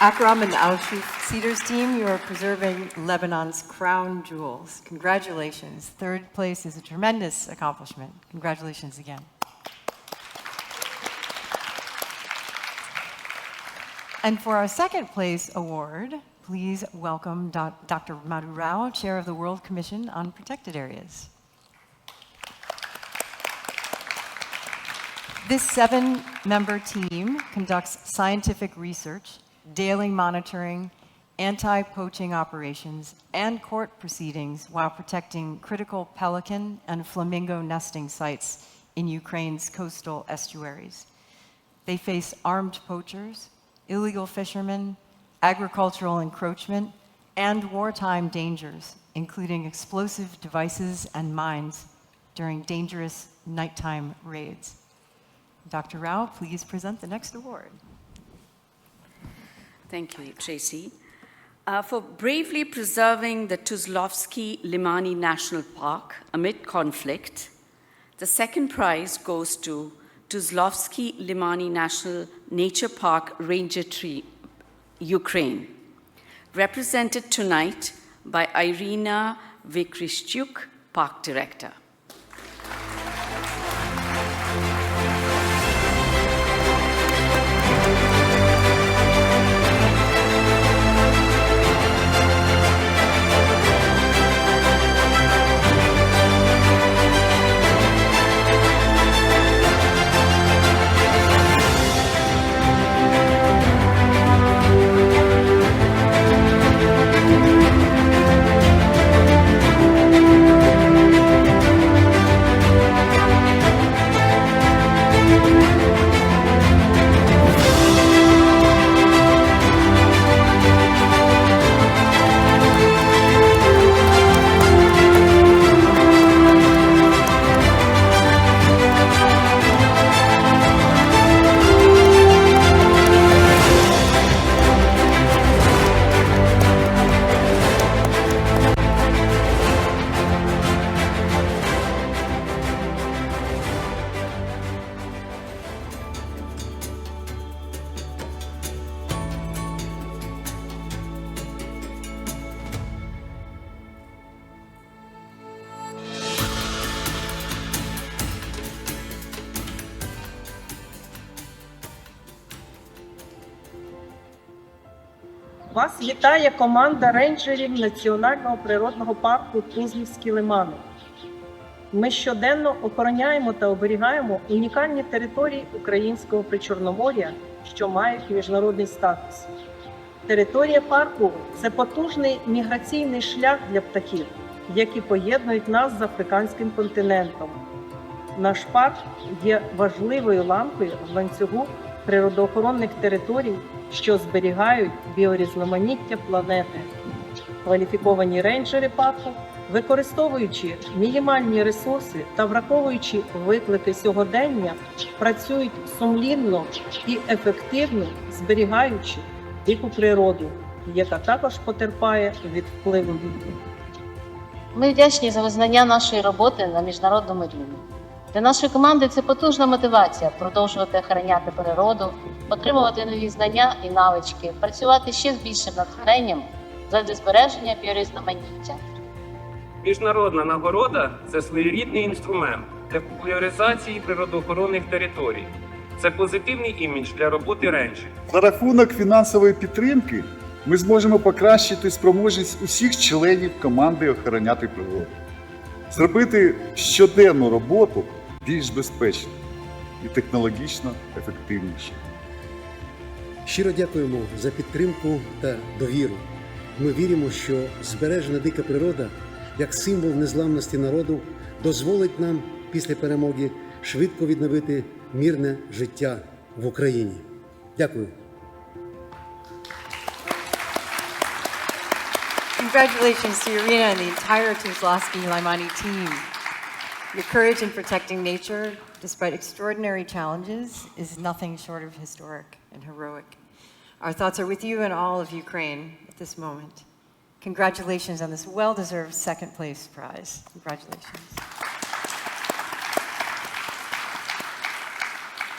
Akram and Al-Shuf Cedars team, you are preserving Lebanon's crown jewels. Congratulations. Third place is a tremendous accomplishment. Congratulations again. And for our second place award, please welcome Dr. Madhu Rao, Chair of the World Commission on Protected Areas. This seven member team conducts scientific research, daily monitoring, anti poaching operations, and court proceedings while protecting critical pelican and flamingo nesting sites in Ukraine's coastal estuaries. They face armed poachers, illegal fishermen, agricultural encroachment, and wartime dangers, including explosive devices and mines during dangerous nighttime raids. Dr. Rao, please present the next award. Thank you, Tracy. Uh, for bravely preserving the Tuzlovsky Limani National Park amid conflict, the second prize goes to Tuzlovsky Limani National Nature Park Ranger Tree, Ukraine, represented tonight by Irina Vikrishchuk, Park Director. Вас вітає команда рейнджерів Національного природного парку Тузлівські лимани. Ми щоденно охороняємо та оберігаємо унікальні території українського причорномор'я, що мають міжнародний статус. Територія парку це потужний міграційний шлях для птахів, які поєднують нас з африканським континентом. Наш парк є важливою лампою в ланцюгу природоохоронних територій, що зберігають біорізноманіття планети. Кваліфіковані рейнджери парку, використовуючи мінімальні ресурси та враховуючи виклики сьогодення, працюють сумлінно і ефективно, зберігаючи дику природу, яка також потерпає від впливу віку. Ми вдячні за визнання нашої роботи на міжнародному рівні. Для нашої команди це потужна мотивація продовжувати охороняти природу, отримувати нові знання і навички, працювати ще з більшим натхненням задля збереження біорізноманіття. Міжнародна нагорода це своєрідний інструмент для популяризації природоохоронних територій. Це позитивний імідж для роботи ренджерів. За рахунок фінансової підтримки ми зможемо покращити спроможність усіх членів команди охороняти природу, зробити щоденну роботу більш безпечною і технологічно ефективнішою. Щиро дякуємо за підтримку та довіру. Ми віримо, що збережена дика природа як символ незламності народу дозволить нам після перемоги швидко відновити мирне життя в Україні. Дякую. Congratulations to Irina and the entire Tuzlowski Limani team. Your courage in protecting nature, despite extraordinary challenges, is nothing short of historic and heroic. Our thoughts are with you and all of Ukraine at this moment. Congratulations on this well deserved second place prize. Congratulations.